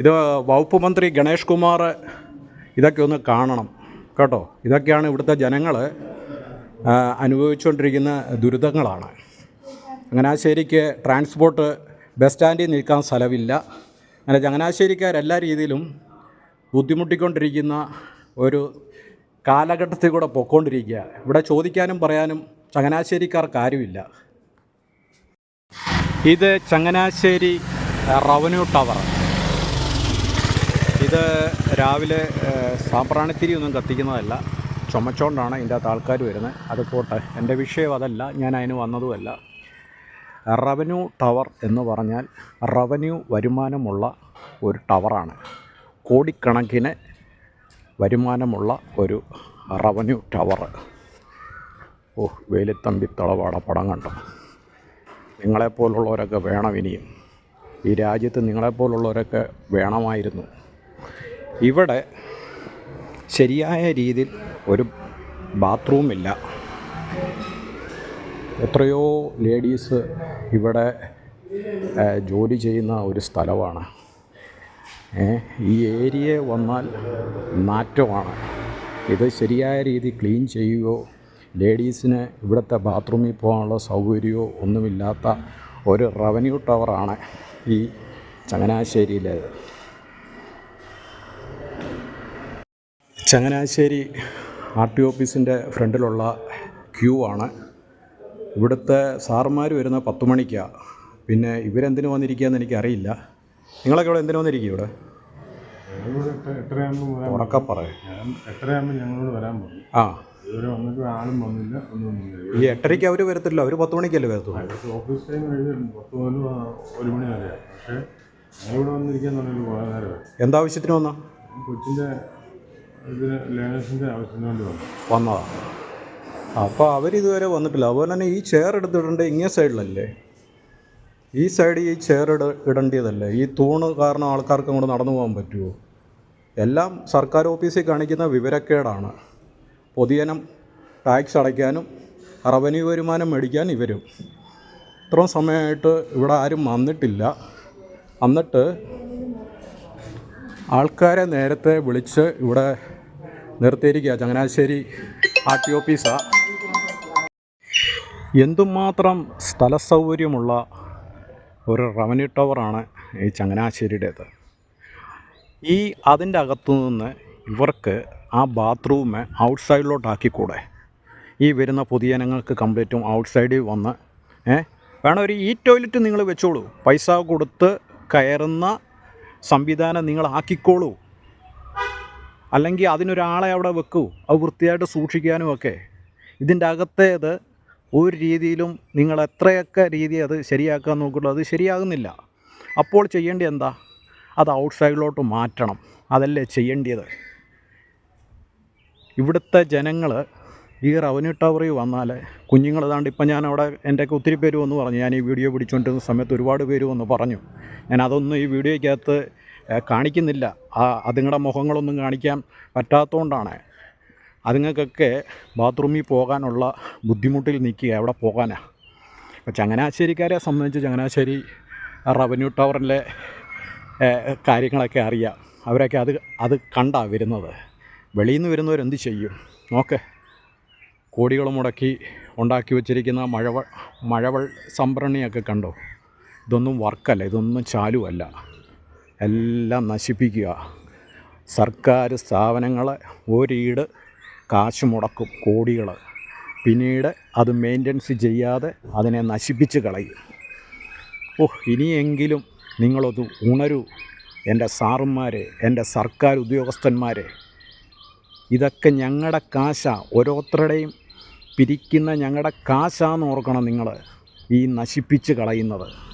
ഇത് വകുപ്പ് മന്ത്രി ഗണേഷ് കുമാർ ഇതൊക്കെ ഒന്ന് കാണണം കേട്ടോ. ഇതൊക്കെയാണ് ഇവിടുത്തെ ജനങ്ങൾ അനുഭവിച്ചുകൊണ്ടിരിക്കുന്ന ദുരിതങ്ങളാണ്. ചങ്ങനാശ്ശേരിക്ക് ട്രാൻസ്പോർട്ട് ബസ് സ്റ്റാൻഡിൽ നിൽക്കാൻ സ്ഥലമില്ല. അങ്ങനെ ചങ്ങനാശ്ശേരിക്കാർ എല്ലാ രീതിയിലും ബുദ്ധിമുട്ടിക്കൊണ്ടിരിക്കുന്ന ഒരു കാലഘട്ടത്തിൽ കൂടെ പൊക്കോണ്ടിരിക്കുക. ഇവിടെ ചോദിക്കാനും പറയാനും ചങ്ങനാശ്ശേരിക്കാർക്ക് ആരുമില്ല. ഇത് ചങ്ങനാശ്ശേരി റവന്യൂ ടവർ. ഇത് രാവിലെ സാമ്പ്രാണിത്തിരി ഒന്നും കത്തിക്കുന്നതല്ല. ചുമച്ചോണ്ടാണ് ഇതിന്റെ അകത്ത് ആൾക്കാർ വരുന്നത്. അത് പോട്ടെ. എന്റെ വിഷയം അതല്ല. ഞാൻ അതിന് വന്നതുമല്ല. റവന്യൂ ടവർ എന്ന് പറഞ്ഞാൽ റവന്യൂ വരുമാനമുള്ള ഒരു ടവറാണ്. കോടിക്കണക്കിന് വരുമാനമുള്ള ഒരു റവന്യൂ ടവർ. ഓ വേലിത്തമ്പി തളവാട പടം കണ്ടോ? നിങ്ങളെപ്പോലുള്ളവരൊക്കെ വേണം ഇനിയും. ഈ രാജ്യത്ത് നിങ്ങളെപ്പോലുള്ളവരൊക്കെ വേണമായിരുന്നു. ഇവിടെ ശരിയായ രീതിയിൽ ഒരു ബാത്റൂമില്ല. എത്രയോ ലേഡീസ് ഇവിടെ ജോലി ചെയ്യുന്ന ഒരു സ്ഥലമാണ്. ഈ ഏരിയ വന്നാൽ നാറ്റമാണ്. ഇത് ശരിയായ രീതി ക്ലീൻ ചെയ്യുകയോ ലേഡീസിന് ഇവിടുത്തെ ബാത്റൂമിൽ പോകാനുള്ള സൗകര്യമോ ഒന്നുമില്ലാത്ത ഒരു റവന്യൂ ടവറാണ് ഈ ചങ്ങനാശ്ശേരിയിലേത്. ചങ്ങനാശ്ശേരി ആർ ടി ഓഫീസിന്റെ ഫ്രണ്ടിലുള്ള ക്യൂ ആണ്. ഇവിടുത്തെ സാറുമാർ വരുന്ന പത്ത് മണിക്കാണ് പിന്നെ ഇവരെന്തിനു വന്നിരിക്കുകയെന്ന് എനിക്കറിയില്ല. നിങ്ങളൊക്കെ ഇവിടെ എന്തിനു വന്നിരിക്കും ഇവിടെ? ഉറക്കെ പറയേ ആ. ഈ എട്ടരയ്ക്ക് അവർ വരത്തില്ല. അവർ പത്ത് മണിക്കല്ലേ വരത്തുള്ളൂ? ഇവിടുത്തെ ഓഫീസ് ടൈം എഴുതിയിട്ടുണ്ട് പത്ത് മുതൽ ആ ഒരു മണി വരെ പക്ഷേ ഞങ്ങളിവിടെ വന്നിരിക്കാൻ പറഞ്ഞൊരു കുറേ നേരമായി. എന്താവശ്യത്തിന് വന്നാ? കൊച്ചിന്റെ ഇതിന് ലേണേഴ്സിന്റെ ആവശ്യത്തിന് വേണ്ടി വന്നു വന്നതാണ് അപ്പോൾ അവരിതുവരെ വന്നിട്ടില്ല. അതുപോലെ തന്നെ ഈ ചെയർ എടുത്തിടേണ്ട ഇങ്ങേ സൈഡിലല്ലേ ഈ സൈഡിൽ ഈ ചെയർ ഇട ഇടേണ്ടതല്ലേ? ഈ തൂണ് കാരണം ആൾക്കാർക്ക് അങ്ങോട്ട് നടന്നു പോകാൻ പറ്റുമോ എല്ലാം സർക്കാർ ഓഫീസിൽ കാണിക്കുന്ന വിവരക്കേടാണ്. പൊതുജനം ടാക്സ് അടയ്ക്കാനും റവന്യൂ വരുമാനം മേടിക്കാൻ ഇവരും. ഇത്രയും സമയമായിട്ട് ഇവിടെ ആരും വന്നിട്ടില്ല. എന്നിട്ട് ആൾക്കാരെ നേരത്തെ വിളിച്ച് ഇവിടെ നിർത്തിയിരിക്കുക. ചങ്ങനാശ്ശേരി ആർ ടി ഓഫീസാണ് എന്തുമാത്രം സ്ഥല സൗകര്യമുള്ള ഒരു റവന്യൂ ടവറാണ് ഈ ചങ്ങനാശ്ശേരിയുടേത്. ഈ അതിന്റെ അകത്തു നിന്ന് ഇവർക്ക് ആ ബാത്റൂം ഔട്ട് സൈഡിലോട്ടാക്കിക്കൂടെ ഈ വരുന്ന പൊതുജനങ്ങൾക്ക് കംപ്ലീറ്റും ഔട്ട് സൈഡിൽ വന്ന് ഏ? വേണം ഒരു ഈ ടോയ്ലറ്റ് നിങ്ങൾ വെച്ചോളൂ. പൈസ കൊടുത്ത് കയറുന്ന സംവിധാനം നിങ്ങൾ ആക്കിക്കോളൂ. അല്ലെങ്കിൽ അതിനൊരാളെ അവിടെ വെക്കൂ. അത് വൃത്തിയായിട്ട് സൂക്ഷിക്കാനും ഒക്കെ. ഇതിന്റെ അകത്തേത് ഒരു രീതിയിലും നിങ്ങൾ എത്രയൊക്കെ രീതി അത് ശരിയാക്കാൻ നോക്കുള്ളൂ അത് ശരിയാകുന്നില്ല. അപ്പോൾ ചെയ്യേണ്ടത് എന്താ? അത് ഔട്ട്സൈഡിലോട്ട് മാറ്റണം. അതല്ലേ ചെയ്യേണ്ടത്. ഇവിടുത്തെ ജനങ്ങൾ ഈ റവന്യൂ ടവറിൽ വന്നാൽ കുഞ്ഞുങ്ങൾ ഏതാണ്ട് ഇപ്പം ഞാൻ അവിടെ എന്റെയൊക്കെ ഒത്തിരി പേര് വന്ന് പറഞ്ഞു. ഞാൻ ഈ വീഡിയോ പിടിച്ചുകൊണ്ടിരുന്ന സമയത്ത് ഒരുപാട് പേര് വന്ന് പറഞ്ഞു. ഞാൻ അതൊന്നും ഈ വീഡിയോയ്ക്കകത്ത് കാണിക്കുന്നില്ല. ആ അതുങ്ങളുടെ മുഖങ്ങളൊന്നും കാണിക്കാൻ പറ്റാത്തതുകൊണ്ടാണ് അതുങ്ങൾക്കൊക്കെ ബാത്റൂമിൽ പോകാനുള്ള ബുദ്ധിമുട്ടിൽ നിൽക്കുക എവിടെ പോകാനാണ് അപ്പോൾ ചങ്ങനാശ്ശേരിക്കാരെ സംബന്ധിച്ച് ചങ്ങനാശ്ശേരി റവന്യൂ ടവറിലെ കാര്യങ്ങളൊക്കെ അറിയാം. അവരൊക്കെ അത് അത് കണ്ടാ വരുന്നത്. വെളിയിൽ നിന്ന് വരുന്നവരെന്ത് ചെയ്യും? നോക്ക്. കോടികൾ മുടക്കി ഉണ്ടാക്കി വച്ചിരിക്കുന്ന മഴവ മഴവൾ സംഭരണിയൊക്കെ കണ്ടോ? ഇതൊന്നും വർക്കല്ല ഇതൊന്നും ചാലുവല്ല. എല്ലാം നശിപ്പിക്കുക. സർക്കാർ സ്ഥാപനങ്ങൾ ഒരീട് കാശ് മുടക്കും കോടികൾ പിന്നീട് അത് മെയിന്റനൻസ് ചെയ്യാതെ അതിനെ നശിപ്പിച്ച് കളയും. ഓ ഇനിയെങ്കിലും നിങ്ങളത് ഉണരൂ. എന്റെ സാറുമാരെ എന്റെ സർക്കാർ ഉദ്യോഗസ്ഥന്മാരെ. ഇതൊക്കെ ഞങ്ങളുടെ കാശാ. ഓരോരുത്തരുടെയും പിരിക്കുന്ന ഞങ്ങളുടെ കാശാന്ന് ഓർക്കണം നിങ്ങൾ ഈ നശിപ്പിച്ച് കളയുന്നത്.